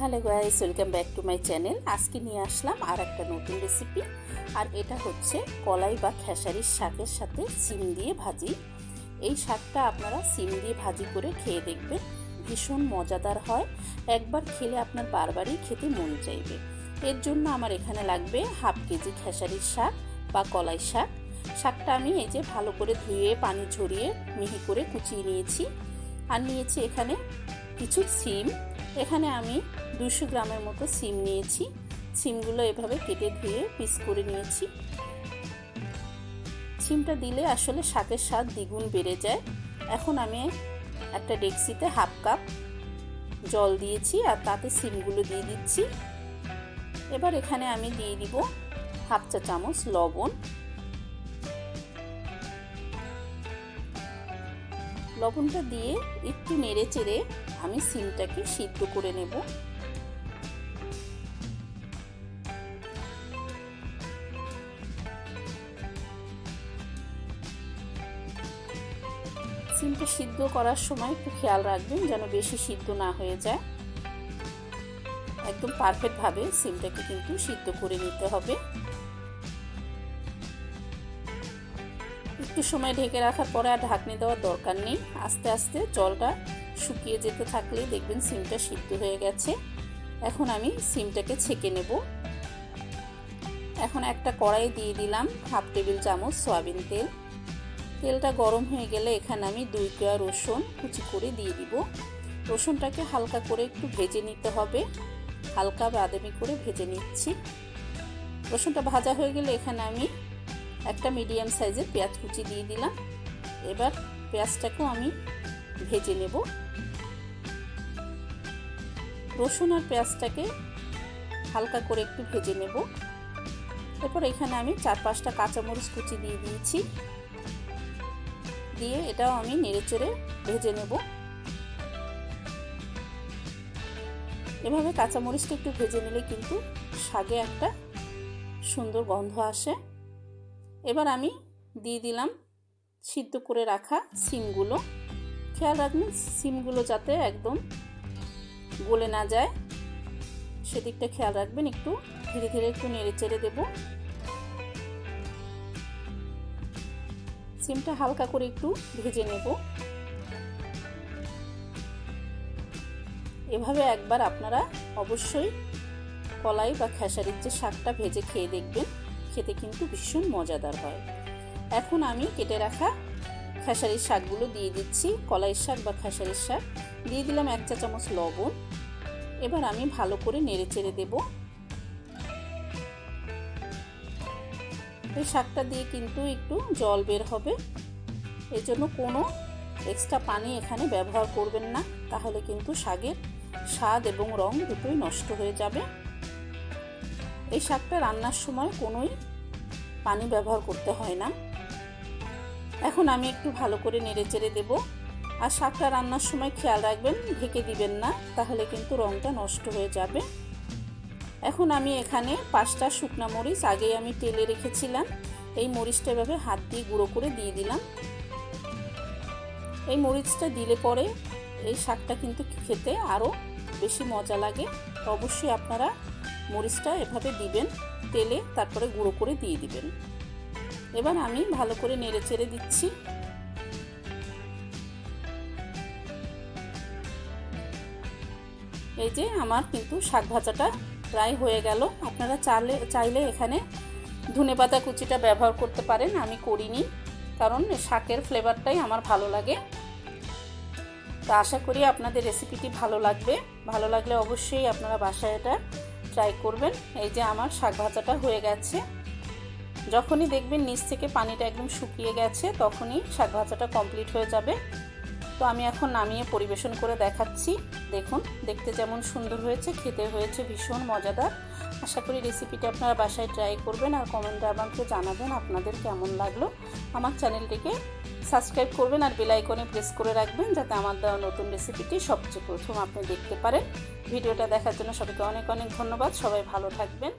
Hello guys welcome back to my channel আজকে নিয়ে আসলাম আর একটা নতুন রেসিপি আর এটা হচ্ছে কলাই বা খেসারির শাকের সাথে সিম দিয়ে ভাজি। এই শাকটা আপনারা সিম দিয়ে ভাজি করে খেয়ে দেখবেন, ভীষণ মজাদার হয়। একবার খেলে আপনার বারবারই খেতে মন চাইবে। এর জন্য আমার এখানে লাগবে হাফ কেজি খেসারির শাক বা কলাই শাক। শাকটা আমি এই যে ভালো করে ধুয়ে, পানি ঝরিয়ে, মিহি করে কুচিয়ে নিয়েছি। আর নিয়েছি এখানে কিছু সিম। এখানে আমি দুশো গ্রামের মতো সিম নিয়েছি। সিমগুলো এভাবে কেটে ধুয়ে পিস করে নিয়েছি। সিমটা দিলে আসলে শাকের স্বাদ দ্বিগুণ বেড়ে যায়। এখন আমি একটা ডেক্সিতে হাফ কাপ জল দিয়েছি আর তাতে সিমগুলো দিয়ে দিচ্ছি। এবার এখানে আমি দিয়ে দিব হাফ চা চামচ লবণ। লবণটা দিয়ে একটু নেড়ে চেড়ে আমি সিমটাকে সিদ্ধ করে নেব। সিমটা সিদ্ধ করার সময় একটু খেয়াল রাখবেন যেন বেশি সিদ্ধ না হয়ে যায়। একদম পারফেক্টভাবে সিমটাকে কিন্তু সিদ্ধ করে নিতে হবে। একটু সময় ঢেকে রাখার পরে আর ঢাকনি দেওয়ার দরকার নেই। আস্তে আস্তে জলটা শুকিয়ে যেতে থাকলে দেখবেন সিমটা সিদ্ধ হয়ে গেছে। এখন আমি সিমটাকে ছেঁকে নেব। এখন একটা কড়াই দিয়ে দিলাম হাফ টেবিল চামচ সয়াবিন তেল। তেলটা গরম হয়ে গেলে এখানে আমি দুই কোয়া রসুন কুচি করে দিয়ে দিব। রসুনটাকে হালকা করে একটু ভেজে নিতে হবে। হালকা বাদামি করে ভেজে নিচ্ছি। রসুনটা ভাজা হয়ে গেলে এখানে আমি একটা মিডিয়াম সাইজের পেঁয়াজ কুচি দিয়ে দিলাম। এবার পেঁয়াজটাকেও আমি ভেজে নেব। রসুন আর পেঁয়াজটাকে হালকা করে একটু ভেজে নেব। এরপর এখানে আমি চার পাঁচটা কাঁচামরিচ কুচি দিয়ে দিয়েছি। দিয়ে এটাও আমি নেড়েচেড়ে ভেজে নেব। এভাবে কাঁচামরিচটা একটু ভেজে নিলে কিন্তু শাগে একটা সুন্দর গন্ধ আসে। এবার আমি দিয়ে দিলাম সিদ্ধ করে রাখা সিমগুলো। খেয়াল রাখবেন, সিমগুলো যাতে একদম গলে না যায়। সেদিকটা খেয়াল রাখবেন, একটু ধীরে ধীরে একটু নেড়ে চেড়ে দেব। সিমটা হালকা করে একটু ভেজে নেব। এভাবে একবার আপনারা অবশ্যই কলাই বা খেসারির যে শাকটা ভেজে খেয়ে দেখবেন, খেতে কিন্তু ভীষণ মজাদার হয়। এখন আমি কেটে রাখা খেসারির শাকগুলো দিয়ে দিচ্ছি কলাইয়ের শাক বা খেসারির শাক। দিয়ে দিলাম এক চা চামচ লবণ। এবার আমি ভালো করে নেড়ে চেড়ে দেব। এই শাকটা দিয়ে কিন্তু একটু জল বের হবে। এই জন্য কোনো এক্সট্রা পানি এখানে ব্যবহার করবেন না। তাহলে কিন্তু শাকের স্বাদ এবং রং দুটোই নষ্ট হয়ে যাবে। এই শাকটা রান্নার সময় কোনোই পানি ব্যবহার করতে হয় না। এখন আমি একটু ভালো করে নেড়ে চেড়ে দেবো। আর শাকটা রান্নার সময় খেয়াল রাখবেন, ঢেকে দিবেন না। তাহলে কিন্তু রঙটা নষ্ট হয়ে যাবে। এখন আমি এখানে পাঁচটা শুকনো মরিচ, আগেই আমি তেলে রেখেছিলাম। এই মরিচটা এভাবে হাত দিয়ে গুঁড়ো করে দিয়ে দিলাম। এই মরিচটা দিলে পরে এই শাকটা কিন্তু খেতে আরও বেশি মজা লাগে। অবশ্যই আপনারা মরিচটা এভাবে দিবেন, তেলে তারপরে গুঁড়ো করে দিয়ে দিবেন। এবার আমি ভালো করে নেড়ে চেড়ে দিচ্ছি। এই যে আমার কিন্তু শাক ভাজাটা প্রায় হয়ে গেল। আপনারা চালে, চাইলে এখানে ধনে পাতা কুচিটা ব্যবহার করতে পারেন, আমি করিনি। কারণ শাকের ফ্লেভারটাই আমার ভালো লাগে। তো আশা করি আপনাদের রেসিপিটি ভালো লাগবে। ভালো লাগলে অবশ্যই আপনারা বাসায় এটা ট্রাই করবেন। এই যে আমার শাক ভাজাটা হয়ে গেছে। যখনই দেখবেন নিচ থেকে পানিটা একদম শুকিয়ে গেছে, তখনই শাক ভাজাটা কমপ্লিট হয়ে যাবে। তো আমি এখন নামিয়ে পরিবেশন করে দেখাচ্ছি। দেখুন, দেখতে যেমন সুন্দর হয়েছে, খেতে হয়েছে ভীষণ মজাদার। আশা করি রেসিপিটা আপনারা বাসায় ট্রাই করবেন আর কমেন্টে আমাকে জানাবেন আপনাদের কেমন লাগল। আমার চ্যানেলটিকে সাবস্ক্রাইব করবেন আর বেল আইকনে প্রেস করে রাখবেন যাতে আমার দেওয়া নতুন রেসিপিটি সবচেয়ে প্রথম আপনি দেখতে পারেন। ভিডিওটা দেখার জন্য সবাইকে অনেক অনেক ধন্যবাদ। সবাই ভালো থাকবেন।